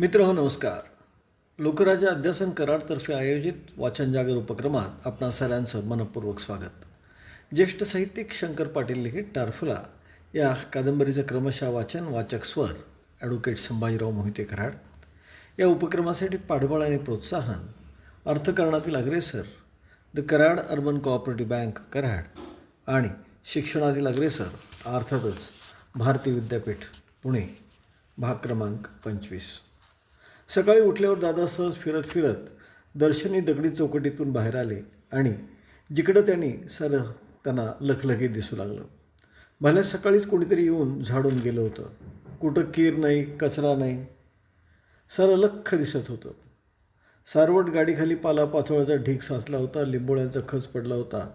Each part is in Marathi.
मित्र हो नमस्कार. लोकराजा अध्यासन कराडतर्फे आयोजित वाचन जागर उपक्रमात आपणा सगळ्यांचं मनपूर्वक स्वागत. ज्येष्ठ साहित्यिक शंकर पाटील लिखित टारफुला या कादंबरीचं क्रमशः वाचन वाचक स्वर ॲडव्होकेट संभाजीराव मोहिते कराड. या उपक्रमासाठी पाठबळ आणि प्रोत्साहन अर्थकारणातील अग्रेसर the Karad urban cooperative bank Karad आणि शिक्षणातील अग्रेसर अर्थातच भारतीय विद्यापीठ पुणे भाग क्रमांक पंचवीस. सकाळी उठल्यावर दादा सहज फिरत फिरत दर्शनी दगडी चौकटीतून बाहेर आले आणि जिकडं त्यांनी सर त्यांना लखलखीत दिसू लागलं. भल्या सकाळीच कोणीतरी येऊन झाडून गेलं होतं. कुठं कीर नाही कचरा नाही. सर लख्ख दिसत होतं. सारवट गाडीखाली पालापाचोळ्याचा ढीक साचला होता लिंबोळ्यांचा खच पडला होता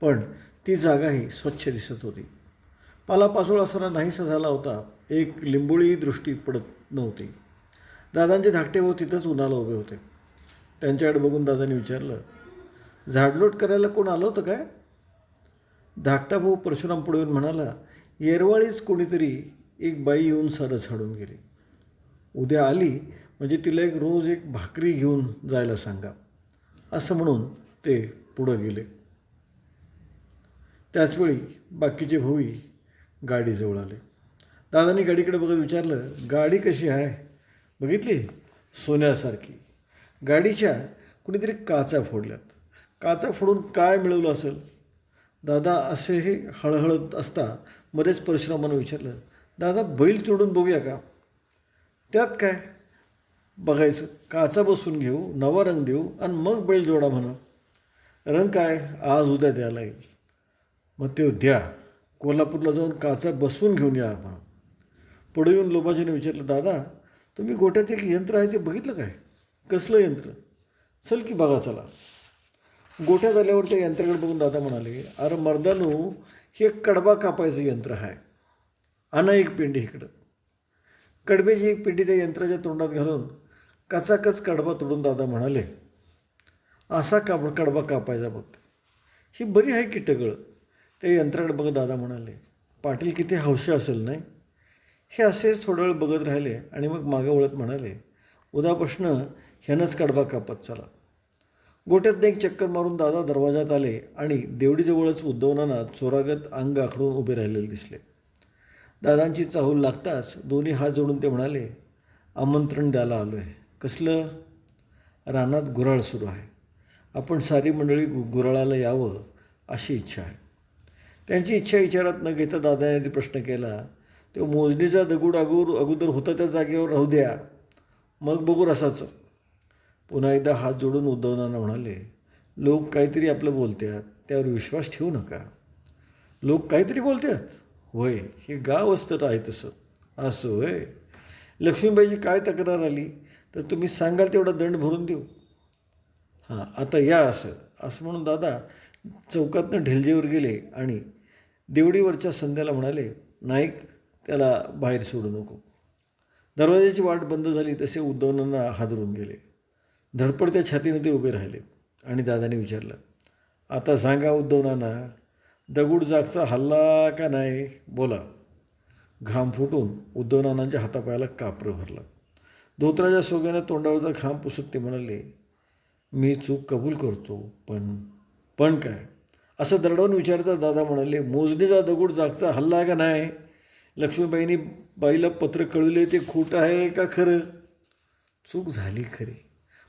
पण ती जागाही स्वच्छ दिसत होती. पालापाचोळा सरा नाहीसा झाला होता. एक लिंबोळीही दृष्टी पडत नव्हती. दादांचे धाकटे भाऊ तिथंच उन्हाला उभे होते. त्यांच्याकडे बघून दादांनी विचारलं झाडलोट करायला कोण आलं होतं काय? धाकटा भाऊ परशुराम पुढे येऊन म्हणाला येरवाळीच कोणीतरी एक बाई येऊन सारं झाडून गेली. उद्या आली म्हणजे तिला एक रोज एक भाकरी घेऊन जायला सांगा. असं म्हणून ते पुढं गेले. त्याचवेळी बाकीचे भाऊही गाडीजवळ आले. दादांनी गाडीकडे बघत विचारलं गाडी कशी आहे? बघितली? सोन्यासारखी. गाडीच्या कुणीतरी काचा फोडल्यात. काचा फोडून काय मिळवलं असेल? दादा असेही हळहळत असता मध्येच परशुरामानं विचारलं दादा बैल चोडून बघूया का? त्यात काय? बघायचं. काचा बसून घेऊ नवा रंग देऊ आणि मग बैल जोडा म्हणा. रंग काय? आज उद्या द्यायला येईल. मग ते द्या. कोल्हापूरला जाऊन काचा बसून घेऊन या म्हणा पुढे येऊन लोबाजीने विचारलं दादा तुम्ही गोट्यात एक यंत्र आहे ते बघितलं काय? कसलं यंत्र? चल की बघा चला. गोठ्यात आल्यावर त्या यंत्राकडे बघून दादा म्हणाले अरे मर्दानू हे एक कडबा कापायचं यंत्र आहे. आणा एक पेंडी इकडं. कडब्याची एक पेंडी त्या यंत्राच्या तोंडात घालून कचाकच कडबा तोडून दादा म्हणाले असा काप कडबा कापायचा बघ. ही बरी आहे की टगळ? त्या यंत्राकडे बघ दादा म्हणाले पाटील किती हौशी असेल नाही? हे असेच थोडा वेळ बघत राहिले आणि मग मागं वळत म्हणाले उद्यापासून ह्यानंच कडबा कापत चला. गोट्यातनं एक चक्कर मारून दादा दरवाजात आले आणि देवडीजवळच उद्धवनांना चोरागत अंग आखडून उभे राहिलेले दिसले. दादांची चाहूल लागताच दोन्ही हात जोडून ते म्हणाले आमंत्रण द्यायला आलो आहे कसलं? रानात गुराळ सुरू आहे. आपण सारी मंडळी गु गुराळाला यावं अशी इच्छा आहे. त्यांची इच्छा विचारात न घेता दादाने आधी प्रश्न केला तो मोजणीचा दगड अगोर अगोदर होता त्या जागेवर राहू द्या. मग बघू रसाचं. पुन्हा एकदा हात जोडून उद्धवनाना म्हणाले लोक काहीतरी आपलं बोलतात त्यावर विश्वास ठेवू नका. लोक काहीतरी बोलतात होय हे गाव असतं आहे तसं. असं होय? लक्ष्मीबाईची काय तक्रार आली? तर तुम्ही सांगाल तेवढा दंड भरून देऊ. हां आता या असं. असं म्हणून दादा चौकातनं ढेलजेवर गेले आणि देवडीवरच्या संध्याला म्हणाले नाईक त्याला बाहेर सोडू नको. दरवाजाची वाट बंद झाली तसे उद्धवनांना हादरून गेले. धडपडत्या छातीनं ते उभे राहिले आणि दादाने विचारलं आता सांगा उद्धवनांना दगड जागचा हल्ला का नाही? बोला. घाम फुटून उद्धवनानांच्या हातापायाला कापरं भरलं. धोत्राच्या सोग्यानं तोंडावरचा घाम पुसत ते म्हणाले मी चूक कबूल करतो पण पण काय? असं दरडवून विचारता दादा म्हणाले मोजणीचा दगड जागचा हल्ला का नाही? लक्ष्मीबाईंनी बाईला पत्र कळवले ते खोटं आहे का खरं? चूक झाली खरी.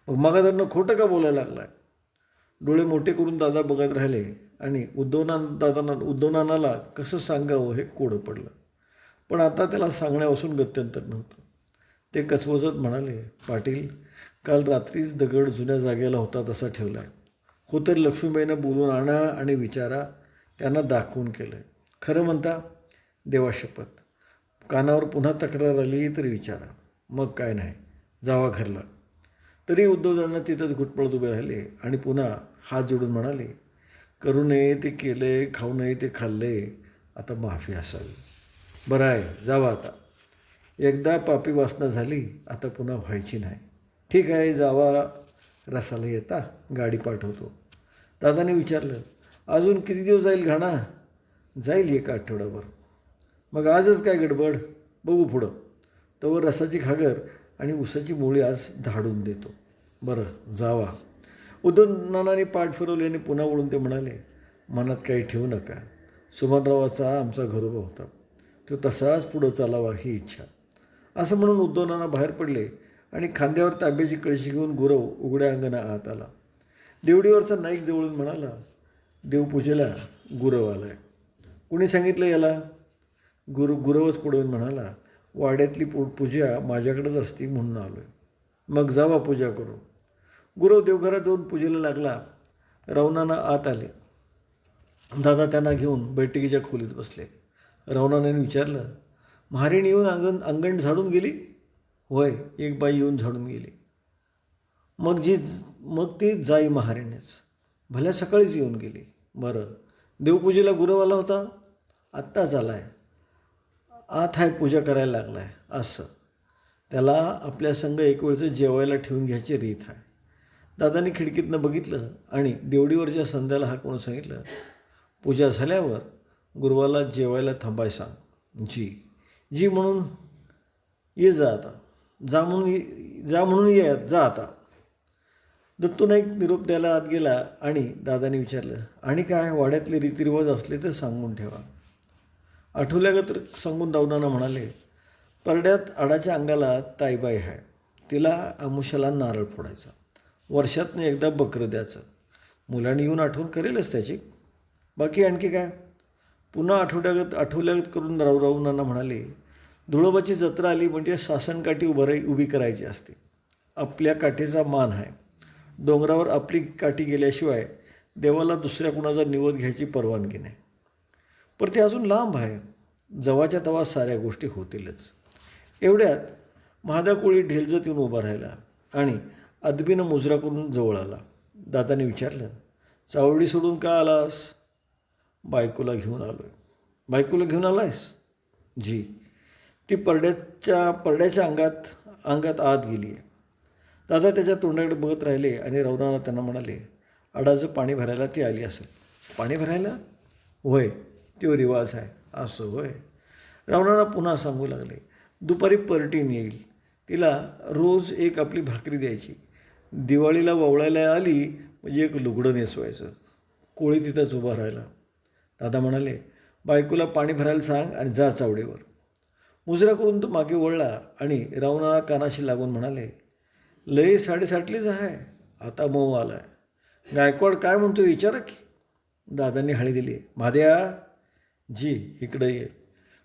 मग मगाधरनं खोटं का बोलायला लागला डोळे मोठे करून दादा बघत राहिले आणि उद्धवना दादांना उद्धवनानाला कसं सांगावं हे कोडं पडलं. पण आता त्याला सांगण्यापासून गत्यंतर नव्हतं. ते कसवजत म्हणाले पाटील काल रात्रीच दगड जुन्या जागेला होता तसा ठेवला आहे हो तर लक्ष्मीबाईनं बोलून आणा आणि विचारा. त्यांना दाखवून केलं आहे खरं म्हणता देवा शपथ कानावर पुन्हा तक्रार आली तरी विचारा. मग काय नाही. जावा घरला. तरी उद्धवजांना तिथंच घुटपळत उभे राहिले आणि पुन्हा हात जोडून म्हणाले करू नये ते केले खाऊ नये ते खाल्ले आता माफी असावी. बरं आहे जावा आता. एकदा पापी वासना झाली आता पुन्हा व्हायची नाही. ठीक आहे जावा. रसाला येता गाडी पाठवतो. दादाने विचारलं अजून किती दिवस जाईल घाणा? जाईल एक आठवडाभर. मग आजच काय गडबड? बघू पुढं. तोवर रसाची खागर आणि उसाची मोळी आज धाडून देतो. बरं जावा. उद्धवनानाने पाठ फिरवली आणि पुन्हा वळून ते म्हणाले मनात काही ठेवू नका. सुमनरावाचा आमचा घरोबा होता. तो तसाच पुढं चालावा ही इच्छा. असं म्हणून उद्धवनाना बाहेर पडले आणि खांद्यावर तांब्याची कळशी घेऊन गुरव उघड्या अंगणा आत आला. देवडीवरचा नाईक जवळून म्हणाला देवपूजेला गुरव आलाय. कुणी सांगितलं याला? गुरु गुरवच पुढे म्हणाला वाड्यातली पू पूजा माझ्याकडेच असती म्हणून आलो आहे मग जावा पूजा करू गुरव देवघरात जाऊन पूजेला लागला. रवणाना आत आले. दादा त्यांना घेऊन बैठकीच्या खोलीत बसले. रवणाने विचारलं महारीण येऊन अंगण अंगण झाडून गेली? होय एक बाई येऊन झाडून गेली. मग जी मग ती जाई महारीणेच. भल्या सकाळीच येऊन गेली. बरं. देवपूजेला गुरव आला होता? आत्ताच आला आहे आत हाय पूजा करायला लागला आहे असं. त्याला आपल्या संग एक वेळचं जेवायला ठेवून घ्यायची रीत आहे दादानी खिडकीतनं बघितलं आणि देवडीवरच्या संध्याला हाक म्हणून सांगितलं पूजा झाल्यावर गुरुवाला जेवायला थांबाय सांग. जी. जी म्हणून ये जा आता. जा म्हणून ये- जा म्हणून ये जा आता. दत्तू नाईक निरोप द्यायला आत गेला आणि दादाने विचारलं आणि काय? वाड्यातले रीतिरिवाज असले तर सांगून ठेवा. आठवल्यागत सांगून दावनाना म्हणाले परड्यात आडाच्या अंगाला ताईबाई आहे तिला आमुषाला नारळ फोडायचा. वर्षातनं एकदा बकरं द्यायचं. मुलांनी येऊन आठवण करेलच त्याची. बाकी आणखी काय? पुन्हा आठवड्यागत आठवल्यागत करून राऊ राऊ म्हणाले धुळोबाची जत्रा आली म्हणजे सासनकाठी उभं राही उभी करायची असते. आपल्या काठीचा मान आहे डोंगरावर आपली काठी गेल्याशिवाय देवाला दुसऱ्या कुणाचा निवद घ्यायची परवानगी नाही. पण ते अजून लांब आहे. जवाच्या तवा साऱ्या गोष्टी होतीलच. एवढ्यात महादा कोळी ढेलजत येऊन उभा राहिला आणि अदबीनं मुजरा करून जवळ आला. दादाने विचारलं चावडी सोडून का आलास? बायकोला घेऊन आलो आहे बायकोला घेऊन आलायस? जी. ती परड्याच्या परड्याच्या अंगात अंगात आत गेली आहे दादा त्याच्या तोंडाकडे बघत राहिले आणि रवणाला त्यांना म्हणाले अडाचं पाणी भरायला ती आली असेल. पाणी भरायला? होय. तो रिवाज आहे असो होय. रावणाला पुन्हा सांगू लागले दुपारी परटीन येईल. तिला रोज एक आपली भाकरी द्यायची. दिवाळीला ववळायला आली म्हणजे एक लुगडं नेसवायचं. कोळी तिथंच उभा राहिला. दादा म्हणाले बायकोला पाणी भरायला सांग आणि जा चावडीवर. मुजरा करून तो मागे वळला आणि रावणाला कानाशी लागून म्हणाले लय साडेसाठलीच आहे आता मऊ आला आहे गायकवाड काय म्हणतो विचारा की. दादांनी हळी दिली महाद्या जी इकडं ये.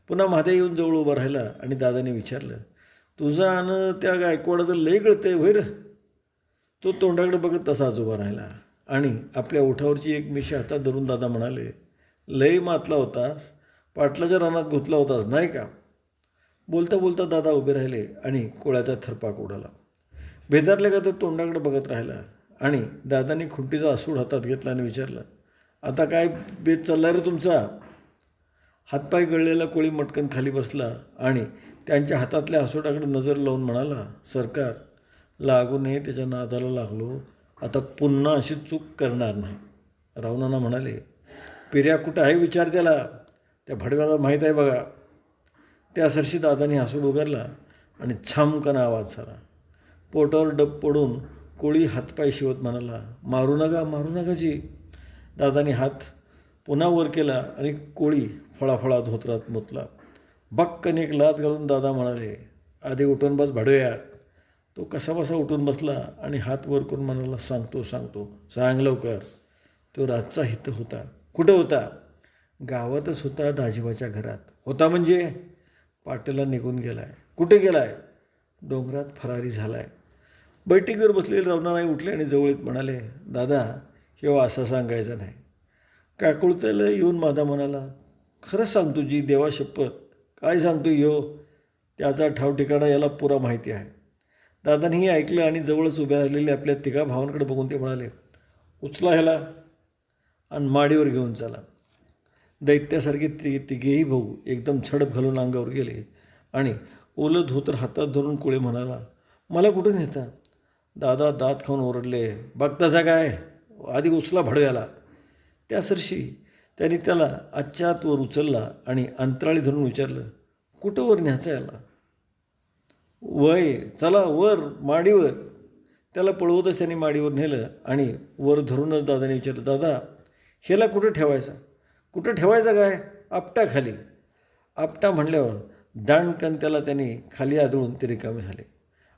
पुन्हा महाद्या येऊन जवळ उभा राहिला आणि दादाने विचारलं तुझं आणि त्या गायकवाडाचं लय गळतं आहे र? तो तोंडाकडे बघत तसाच उभा राहिला आणि आपल्या ओठावरची एक मिशी हातात धरून दादा म्हणाले लय मातला होतास पाटलाच्या रानात गुंतला होतास नाही का? बोलता बोलता दादा उभे राहिले आणि कोळ्याचा थरपाक उडाला. भेदारले का तो तोंडाकडे बघत राहिला आणि दादांनी खुंटीचा आसूड हातात घेतला आणि विचारलं आता काय बेत चालला रे तुमचा? हातपाय गळलेला कोळी मटकन खाली बसला आणि त्यांच्या हातातल्या आसोडाकडे नजर लावून म्हणाला सरकार लागू नये त्याच्या नादाला लागलो. आता पुन्हा अशी चूक करणार नाही. रावणाना म्हणाले पिर्या कुठं आहे विचार त्याला. त्या भडव्याला माहीत आहे बघा. त्या सरशी दादाने हसूड उगारला आणि छामकन आवाज झाला पोटावर डब पडून कोळी हातपाय शिवत म्हणाला मारू नका मारू नका जी. दादाने हात पुन्हा वर केला आणि कोळी फळाफळा धोत्रात मुतला. बक्कन एक लात घालून दादा म्हणाले आधी उठून बस भाडूया. तो कसाबसा उठून बसला आणि हात वर करून म्हणाला सांगतो सांगतो सांग लवकर. तो रातचा हित होता. कुठं होता? गावातच होता दाजीबाच्या घरात. होता म्हणजे? पाटेला निघून गेलाय. कुठे गेलाय? डोंगरात फरारी झालाय. बैठकीवर बसलेले रवणाराई उठले आणि जवळीत म्हणाले दादा किंवा असं सांगायचं नाही. काकुळत्याला येऊन माझा म्हणाला खरंच सांगतो जी देवा शपथ. काय सांगतो यो? त्याचा ठावठिकाणा याला पुरा माहिती आहे. दादानेही ऐकलं आणि जवळच उभ्या राहिलेल्या आपल्या तिघा भावांकडे बघून ते म्हणाले उचला ह्याला आणि माडीवर घेऊन चला. दैत्यासारखे ति तिघेही भाऊ एकदम झडप घालून अंगावर गेले आणि ओलं धोतर हातात धरून कुळे म्हणाला मला कुठून नेता? दादा दात खाऊन ओरडले बघताचा काय? आधी उचला भडव्याला. त्या सरशी त्यांनी त्याला आजच्या वर उचलला आणि अंतराळी धरून विचारलं कुठं वर न्यायचा याला वय चला वर माडीवर. त्याला पळवतच त्यांनी माडीवर नेलं आणि वर धरूनच दादाने विचारलं दादा ह्याला कुठं ठेवायचा? कुठं ठेवायचा काय? आपटा खाली. आपटा म्हणल्यावर दांडकन त्याला त्याने खाली आदळून ते रिकामे झाले.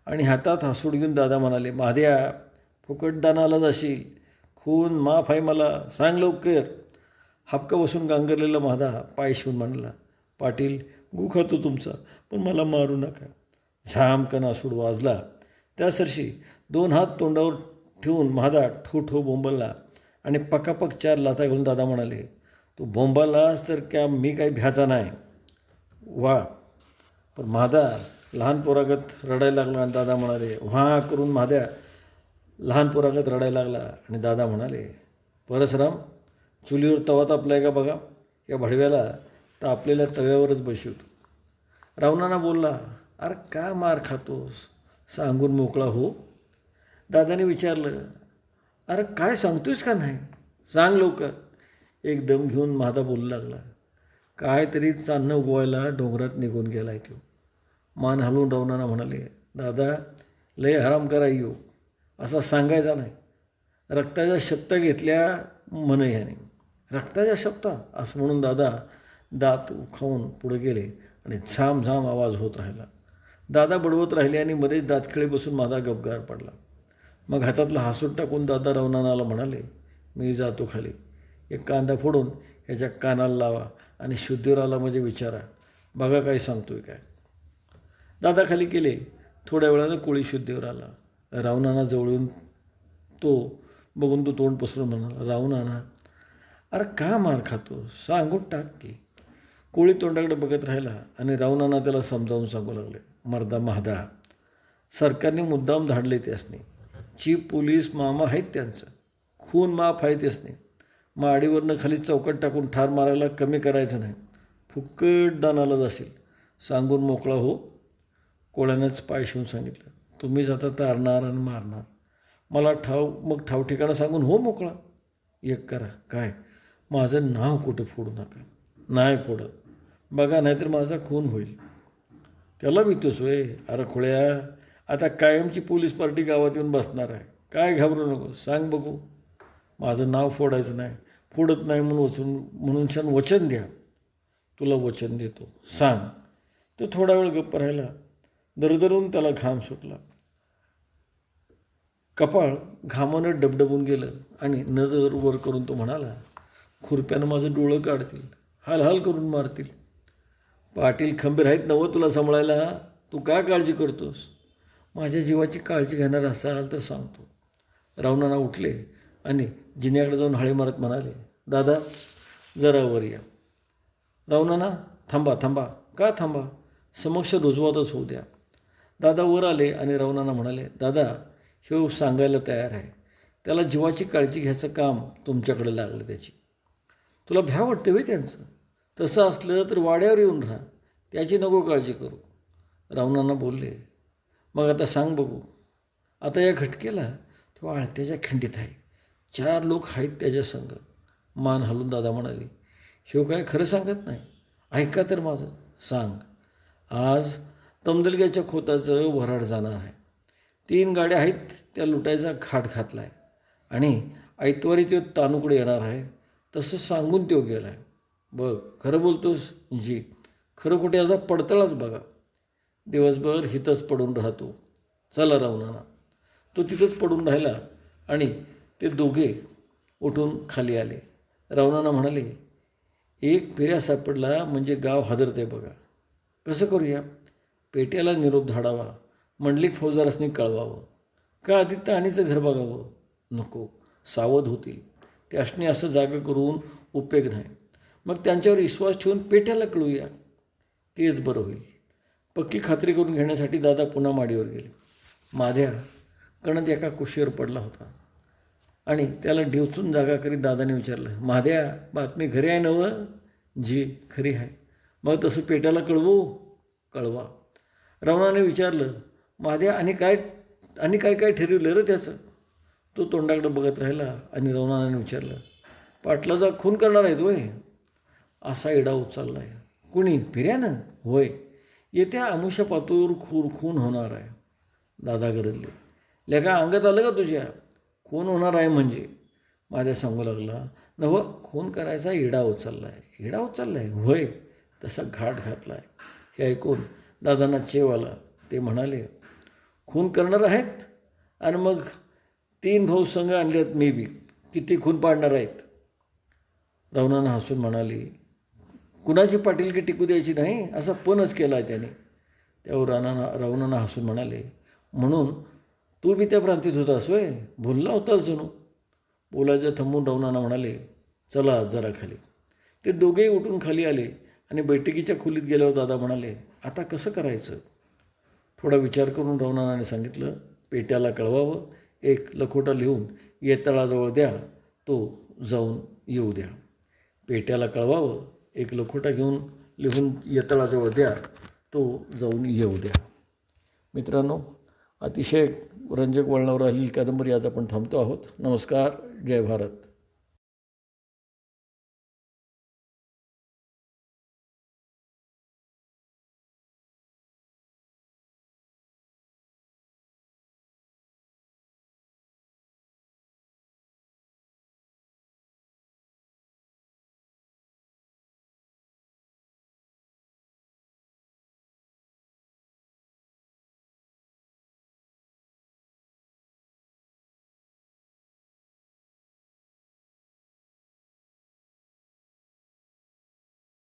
आणि हातात हसूड घेऊन दादा म्हणाले महाद्या फुकट दानाला जाशील. खून माफ आहे मला. सांग लवकर. हपका बसून गांगरलेला महादा पाय शिवून म्हणला पाटील गुखातो तुमचा पण मला मारू नका. झामकन आसूड वाजला. त्या सरशी दोन हात तोंडावर ठेवून महादा ठो ठो बोंबलला आणि पकापक चार लाथा घालून दादा म्हणाले तू बोंबालास तर क्या मी काही भ्याचा नाही. वा. पण महादा लहान पोरागत रडायला लागला आणि दादा म्हणाले व्हा करून महाद्या लहान पोरागत रडायला लागला आणि दादा म्हणाले परसराम चुलीवर तवा तापलाय का बघा? या भडव्याला तर आपल्याला तव्यावरच बसवतो. रावणाना बोलला अरे का मार खातोस? सांगून मोकळा हो. दादाने विचारलं अरे काय सांगतोयस का नाही? सांग लवकर. एक दम घेऊन महादा बोलू लागला काय तरी चांदणं उगवायला डोंगरात निघून गेलाय तो. मान हलवून रावणाना म्हणाले दादा लय हराम करा येऊ असा सांगायचा नाही. रक्ताच्या शब्द घेतल्या मन ह्याने. रक्ताच्या शब्द असं म्हणून दादा दात खाऊन पुढे गेले आणि झाम झाम आवाज होत राहिला. दादा बडवत राहिले आणि मध्येच दातखिळे बसून माझा गपगार पडला. मग हातातला हासूट टाकून दादा रवणानाला म्हणाले मी जातो खाली. एक कांदा फोडून याच्या कानाला लावा आणि शुद्धीवर आला म्हणजे विचारा. बघा काय सांगतोय काय. दादा खाली केले थोड्या वेळानं कोळी शुद्धीवर आला. रावणाना जवळून तो बघून तो तोंड पसरून म्हणाला रावणाना अरे का मार खातो? सांगून टाक की. कोळी तोंडाकडे बघत राहिला आणि रावणाना त्याला समजावून सांगू लागले मर्दा महादा सरकारने मुद्दाम धाडले त्यासनी चीफ पोलीस मामा आहेत त्यांचं. खून माफ आहे त्यासनी माडीवरनं खाली चौकट टाकून ठार मारायला कमी करायचं नाही. फुकट दानाला जाशील. सांगून मोकळा हो. कोळ्यानंच पाय शिवून सांगितलं. तुम्हीच आता तारणार आणि मारणार. मला ठाव मग ठाव ठिकाणं सांगून हो मोकळा. एक करा. काय? माझं नाव कुठं फोडू नका. नाही फोडत. बघा नाहीतर माझा खून होईल. त्याला भीतोस होय अरे खोळ्या. आता कायमची पोलीस पार्टी गावात येऊन बसणार आहे. काय घाबरू नको. सांग बघू. माझं नाव फोडायचं नाही. फोडत नाही म्हणून वचून म्हणून छान वचन द्या. तुला वचन देतो. सांग. तो थोडा वेळ गप्प राहिला. दरदरून त्याला घाम सुटला. कपाळ घामानं डबडबून गेलं आणि नजर वर करून तो म्हणाला खुरप्यानं माझं डोळं काढतील हाल हाल करून मारतील. पाटील खंबीर आहेत नवं तुला सांभाळायला? तू काय काळजी करतोस? माझ्या जीवाची काळजी घेणार असाल तर सांगतो. रावणाना उठले आणि जिन्याकडे जाऊन हाळे मारत म्हणाले दादा जरा वर या. रावणाना थांबा थांबा. का थांबा? समक्ष रुजवातच होऊ द्या. दादा वर आले आणि रावणाना म्हणाले दादा हे सांगायला तयार आहे. त्याला जीवाची काळजी घ्यायचं काम तुमच्याकडे लागलं त्याची. तुला भ्या वाटते होय त्यांचं. तसं असलं तर वाड्यावर येऊन राहा. त्याची नको काळजी करू. रावणांना बोलले मग आता सांग बघू. आता या घटकेला तो आळत्याच्या खिंडीत आहे. चार लोक आहेत त्याच्या संग. मान हलून दादा म्हणाले शिव काय खरं सांगत नाही? ऐका तर माझं. सांग. आज तमदलग्याच्या खोताचं वराड जाणार आहे. तीन गाड्या आहेत त्या लुटायचा घाट घातला आहे आणि ऐतवारी तो तानुकडे येणार आहे. तसं सांगून तो गेला आहे बघ खरं बोलतोस जी. खरं कुठे याचा पडतळाच बघा. दिवसभर हितच पडून राहतो. चला रावणाना तो तिथंच पडून राहिला आणि ते दोघे उठून खाली आले. रावणाना म्हणाले एक फेऱ्या सापडला म्हणजे गाव हादरते बघा. कसं करूया? पेट्याला निरोप धाडावा. मंडलिक फौजदारसनी कळवावं. का आदित्य आणीचं घर बघावं? नको. सावध होतील. ते त्यासनी असं जागा करून उपयोग नाही. मग त्यांच्यावर विश्वास ठेवून पेट्याला कळूया. तेच बरं होईल. पक्की खात्री करून घेण्यासाठी दादा पुन्हा माडीवर गेले. माध्या कणत एका कुशीवर पडला होता. आणि त्याला डिवचून जागा करीत दादाने विचारलं माध्या बातमी घरी आहे नवं जी खरी आहे. मग तसं पेट्याला कळवू? कळवा. रवणाने विचारलं माध्या आणि काय आणि काय काय ठरवलं रे त्याचं? तो तोंडाकडं बघत राहिला आणि रवणाने विचारलं पाटलाचा खून करणार आहेत होय. असा इडा उचलला आहे कुणी? फिर्यानं? होय. येत्या आमुष्य पातूर खूर खून होणार आहे. दादा गरजले लेखा अंगात आलं का तुझ्या? खून होणार आहे म्हणजे. माझ्या सांगू लागला नव खून करायचा इडा उचलला आहे इडा उचलला आहे होय. तसा घाट घातला आहे हे ऐकून दादांना चेव आला. ते म्हणाले खून करणार आहेत आणि मग तीन भाऊ संघ आणले आहेत मी बी किती खून पाडणार आहेत. रावणानं हसून म्हणाली कुणाची पाटीलकी टिकू द्यायची नाही? असा पणच केला आहे त्याने. त्यावर राणानं रावणानं हसून म्हणाले म्हणून तू बी त्या प्रांतीत होतास होय? भुलला होतास जणू. बोलायचं थांबून रावणानं म्हणाले चला जरा खाली. ते दोघेही उठून खाली आले आणि बैठकीच्या खोलीत गेल्यावर दादा म्हणाले आता कसं करायचं? थोडा विचार करून रावणाने सांगितलं पेट्याला कळवावं एक लखोटा लिहून येतळाजवळ द्या तो जाऊन येऊ द्या. पेट्याला कळवावं एक लखोटा घेऊन लिहून येतळाजवळ द्या तो जाऊन येऊ द्या. मित्रांनो अतिशय रंजक वळणावर आलेली कादंबरी आज आपण थांबतो आहोत. नमस्कार जय भारत.